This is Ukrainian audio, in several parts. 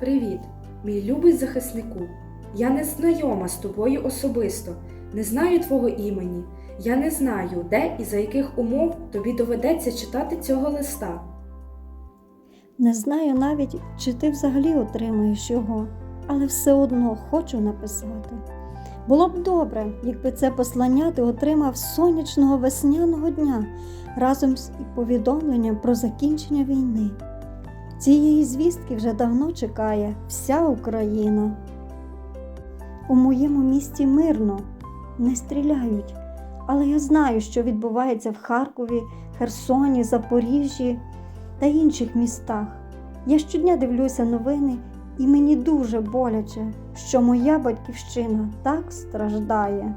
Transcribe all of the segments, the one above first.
Привіт, мій любий захиснику. Я не знайома з тобою особисто, не знаю твого імені. Я не знаю, де і за яких умов тобі доведеться читати цього листа. Не знаю навіть, чи ти взагалі отримаєш його, але все одно хочу написати. Було б добре, якби це послання ти отримав сонячного весняного дня разом з повідомленням про закінчення війни. Цієї звістки вже давно чекає вся Україна. У моєму місті мирно, не стріляють, але я знаю, що відбувається в Харкові, Херсоні, Запоріжжі та інших містах. Я щодня дивлюся новини, і мені дуже боляче, що моя батьківщина так страждає.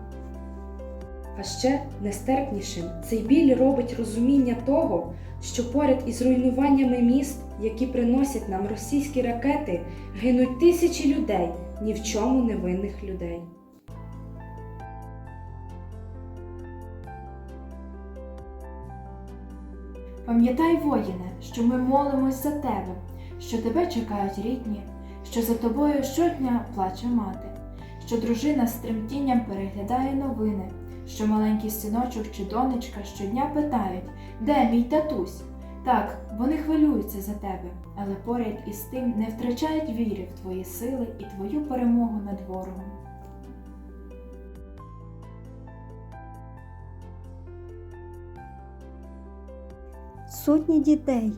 А ще нестерпнішим цей біль робить розуміння того, що поряд із руйнуваннями міст, які приносять нам російські ракети, гинуть тисячі людей, ні в чому невинних людей. Пам'ятай, воїне, що ми молимось за тебе, що тебе чекають рідні, що за тобою щодня плаче мати, що дружина з тремтінням переглядає новини, що маленький синочок чи донечка щодня питають, де мій татусь? Так, вони хвилюються за тебе, але поряд із тим не втрачають віри в твої сили і твою перемогу над ворогом. Сотні дітей,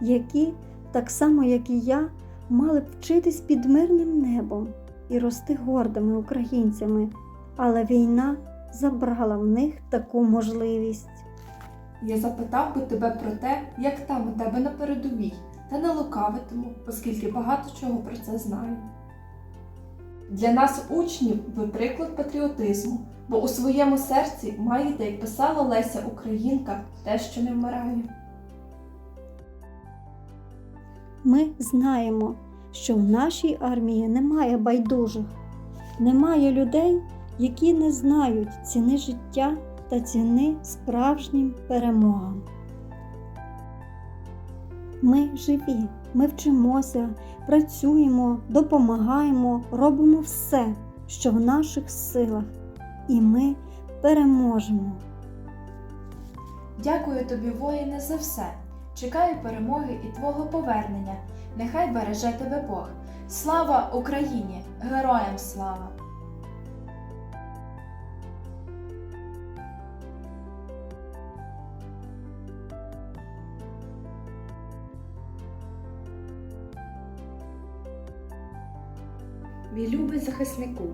які, так само як і я, мали б вчитись під мирним небом і рости гордими українцями, але війна забрала в них таку можливість. Я запитав би тебе про те, як там у тебе на передовій, та не лукавитиму, оскільки багато чого про це знаю. Для нас, учнів, ви приклад патріотизму, бо у своєму серці маєте, як писала Леся Українка, те, що не вмирає. Ми знаємо, що в нашій армії немає байдужих, немає людей, які не знають ціни життя та ціни справжнім перемогам. Ми живі, ми вчимося, працюємо, допомагаємо, робимо все, що в наших силах, і ми переможемо. Дякую тобі, воїне, за все. Чекаю перемоги і твого повернення. Нехай береже тебе Бог. Слава Україні! Героям слава! Мій любий захиснику,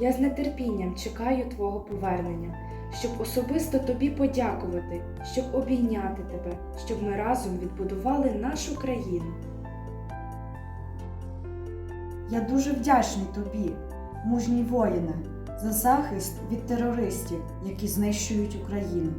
я з нетерпінням чекаю твого повернення, щоб особисто тобі подякувати, щоб обійняти тебе, щоб ми разом відбудували нашу країну. Я дуже вдячний тобі, мужній воїне, за захист від терористів, які знищують Україну.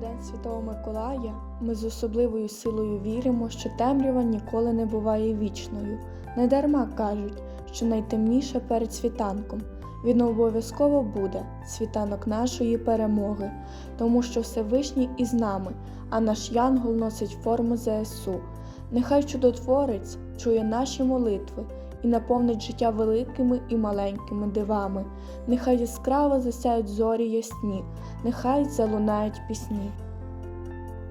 День Святого Миколая ми з особливою силою віримо, що темрява ніколи не буває вічною. Недарма кажуть, що найтемніше перед світанком. Він обов'язково буде світанок нашої перемоги, тому що Всевишній із нами, а наш янгол носить форму ЗСУ. Нехай чудотворець чує наші молитви і наповнить життя великими і маленькими дивами. Нехай яскраво засяють зорі ясні, нехай залунають пісні.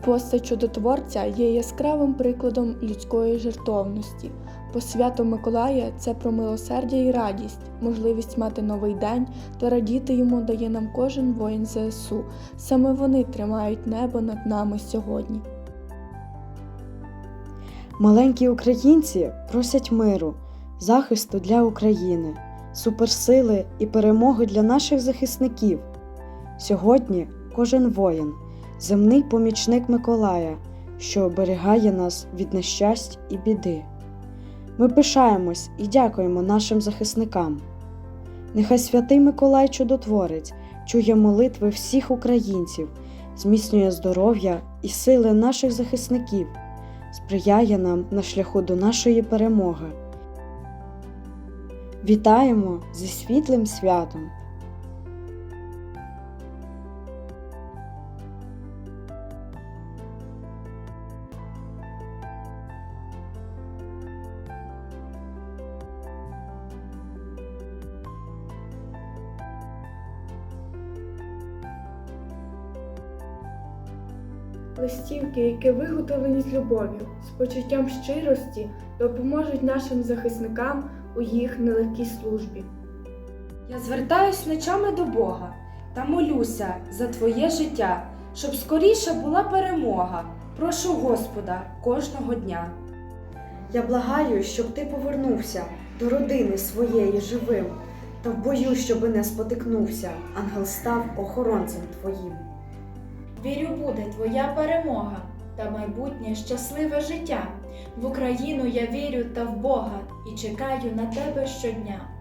Постать чудотворця є яскравим прикладом людської жертовності. Бо свято Миколая це про милосердя і радість, можливість мати новий день та радіти йому дає нам кожен воїн ЗСУ. Саме вони тримають небо над нами сьогодні. Маленькі українці просять миру, захисту для України, суперсили і перемоги для наших захисників. Сьогодні кожен воїн, земний помічник Миколая, що оберігає нас від нещасть і біди. Ми пишаємось і дякуємо нашим захисникам. Нехай святий Миколай Чудотворець чує молитви всіх українців, зміцнює здоров'я і сили наших захисників сприяє нам на шляху до нашої перемоги. Вітаємо зі світлим святом! Листівки, які виготовлені з любов'ю, з почуттям щирості, допоможуть нашим захисникам у їх нелегкій службі. Я звертаюсь ночами до Бога та молюся за твоє життя, щоб скоріше була перемога. Прошу Господа кожного дня. Я благаю, щоб ти повернувся до родини своєї живим, та в бою, щоби не спотикнувся, ангел став охоронцем твоїм. Вірю, буде твоя перемога та майбутнє щасливе життя. В Україну я вірю та в Бога і чекаю на тебе щодня.